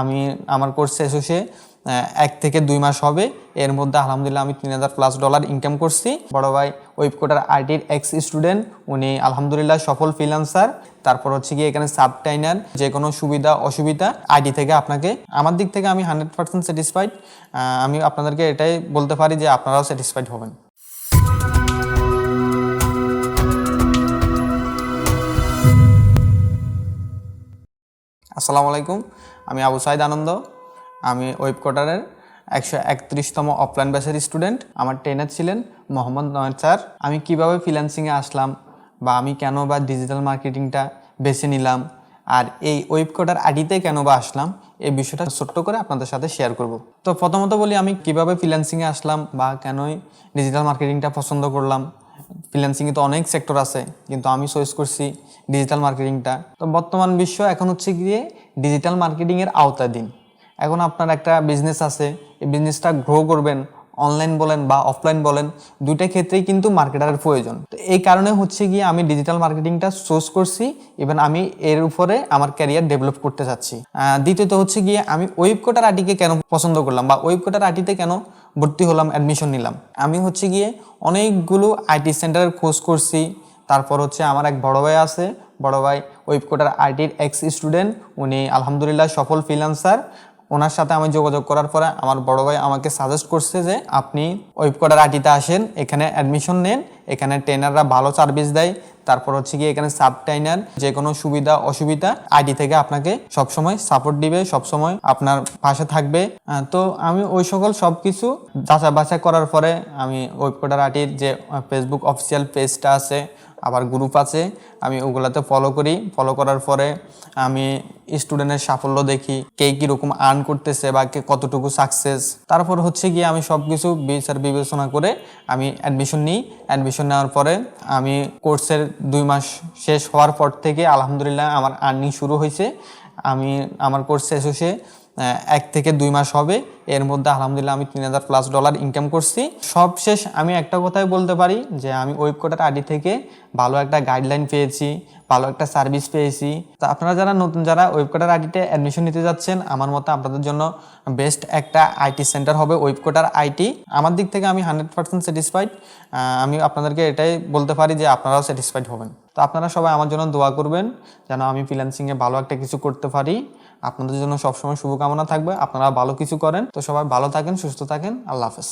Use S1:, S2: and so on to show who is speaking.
S1: আমি আমার কোর্স শেষ হয়েছে এক থেকে দুই মাস হবে। এর মধ্যে আলহামদুলিল্লাহ আমি তিন হাজার প্লাস ডলার ইনকাম করছি। বড় ভাই ওয়েবকোটার আইটির এক্স স্টুডেন্ট উনি আলহামদুলিল্লাহ সফল ফ্রিলান্সার তারপর হচ্ছে গিয়ে এখানে সাবটাইনার যে কোনো সুবিধা, অসুবিধা আইডি থেকে আপনাকে, আমার দিক থেকে আমি হান্ড্রেড পার্সেন্ট স্যাটিসফাইড আমি আপনাদেরকে এটাই বলতে পারি যে আপনারাও স্যাটিসফাইড হবেন। আসসালামু আলাইকুম। আমি আবু সাইদ আনন্দ। আমি ওয়েব কোয়ার্টারের একশো একত্রিশতম অফলাইন ব্যাচের স্টুডেন্ট। আমার ট্রেনার ছিলেন মোহাম্মদ নয়ের স্যার। আমি কীভাবে ফ্রিল্যান্সিংয়ে আসলাম বা আমি কেন বা ডিজিটাল মার্কেটিংটা বেছে নিলাম আর এই ওয়েব কোয়ার্টার আডিতে কেন বা আসলাম, এই বিষয়টা ছোট্ট করে আপনাদের সাথে শেয়ার করব। তো প্রথমত বলি আমি কীভাবে ফ্রিল্যান্সিংয়ে আসলাম বা কেনই ডিজিটাল মার্কেটিংটা পছন্দ করলাম ফ্রিল্যান্সিংয়ে তো অনেক সেক্টর আছে, কিন্তু আমি চয়েস করছি ডিজিটাল মার্কেটিংটা তো বর্তমান বিশ্ব এখন হচ্ছে গিয়ে ডিজিটাল মার্কেটিংয়ের আওতাধীন। এখন আপনার একটা বিজনেস আছে, এই বিজনেসটা গ্রো করবেন অনলাইন বলেন বা অফলাইন বলেন, দুইটা ক্ষেত্রেই কিন্তু মার্কেটারের প্রয়োজন। তো এই কারণে হচ্ছে গিয়ে আমি ডিজিটাল মার্কেটিংটা সোর্স করছি ইভেন আমি এর উপরে আমার ক্যারিয়ার ডেভেলপ করতে চাচ্ছি। দ্বিতীয়ত হচ্ছে গিয়ে আমি ওয়েব কোটার আটিকে কেন পছন্দ করলাম বা ওয়েব কোটার আটিতে কেন ভর্তি হলাম অ্যাডমিশন নিলাম? আমি হচ্ছে গিয়ে অনেকগুলো আইটি সেন্টারের খোঁজ করছি, তারপর হচ্ছে আমার এক বড় ভাই আছে, বড় ভাই ওয়েব কোটার আইটির এক্স স্টুডেন্ট উনি আলহামদুলিল্লাহ সফল ফ্রিল্যান্সার ওনার সাথে আমি যোগাযোগ করার পরে আমার বড় ভাই আমাকে সাজেস্ট করছে যে আপনি ওয়েবকোডার আটিতে আসেন, এখানে অ্যাডমিশন নেন, এখানে ট্রেনাররা ভালো সার্ভিস দেয় তারপর হচ্ছে গিয়ে এখানে সাব ট্রেনার যে কোনো সুবিধা, অসুবিধা আইডি থেকে আপনাকে সবসময় সাপোর্ট দিবে, সবসময় আপনার পাশে থাকবে। তো আমি ওই সকল সব কিছু যাচাই বাছাই করার পরে আমি ওয়েব কোডার আটির যে ফেসবুক অফিসিয়াল পেজটা আছে, আবার গ্রুপ আছে, আমি ওগুলাতে ফলো করি। ফলো করার পরে আমি স্টুডেন্টের সাফল্য দেখি, কে কীরকম আর্ন করতেছে বা কে কতটুকু সাকসেস তারপর হচ্ছে গিয়ে আমি সব কিছু বিচার বিবেচনা করে আমি অ্যাডমিশন নিই। অ্যাডমিশন নেওয়ার পরে আমি কোর্সের দুই মাস শেষ হওয়ার পর থেকে আলহামদুলিল্লাহ আমার আর্নিং শুরু হয়েছে। আমি, আমার কোর্স শেষ হয়েছে এক থেকে দুই মাস হবে। এর মধ্যে আলহামদুলিল্লাহ আমি তিন হাজার প্লাস ডলার ইনকাম করছি। সব শেষ, আমি একটা কথাই বলতে পারি যে, আমি ওয়েব কোটার আডি থেকে ভালো একটা গাইডলাইন পেয়েছি, ভালো একটা সার্ভিস পেয়েছি। তো আপনারা যারা নতুন, যারা ওয়েব কোটার আইটিতে অ্যাডমিশন নিতে যাচ্ছেন, আমার মতে আপনাদের জন্য বেস্ট একটা আইটি সেন্টার হবে ওয়েব কোটার আইটি আমার দিক থেকে আমি হান্ড্রেড পার্সেন্ট স্যাটিসফাইড আমি আপনাদেরকে এটাই বলতে পারি যে, আপনারাও স্যাটিসফাইড হবেন। তো আপনারা সবাই আমার জন্য দোয়া করবেন যেন আমি ফ্রিল্যান্সিংয়ে ভালো একটা কিছু করতে পারি। আপনাদের জন্য সবসময় শুভকামনা থাকবে। আপনারা ভালো কিছু করেন। তো সবাই ভালো থাকেন, সুস্থ থাকেন। আল্লাহ হাফেজ।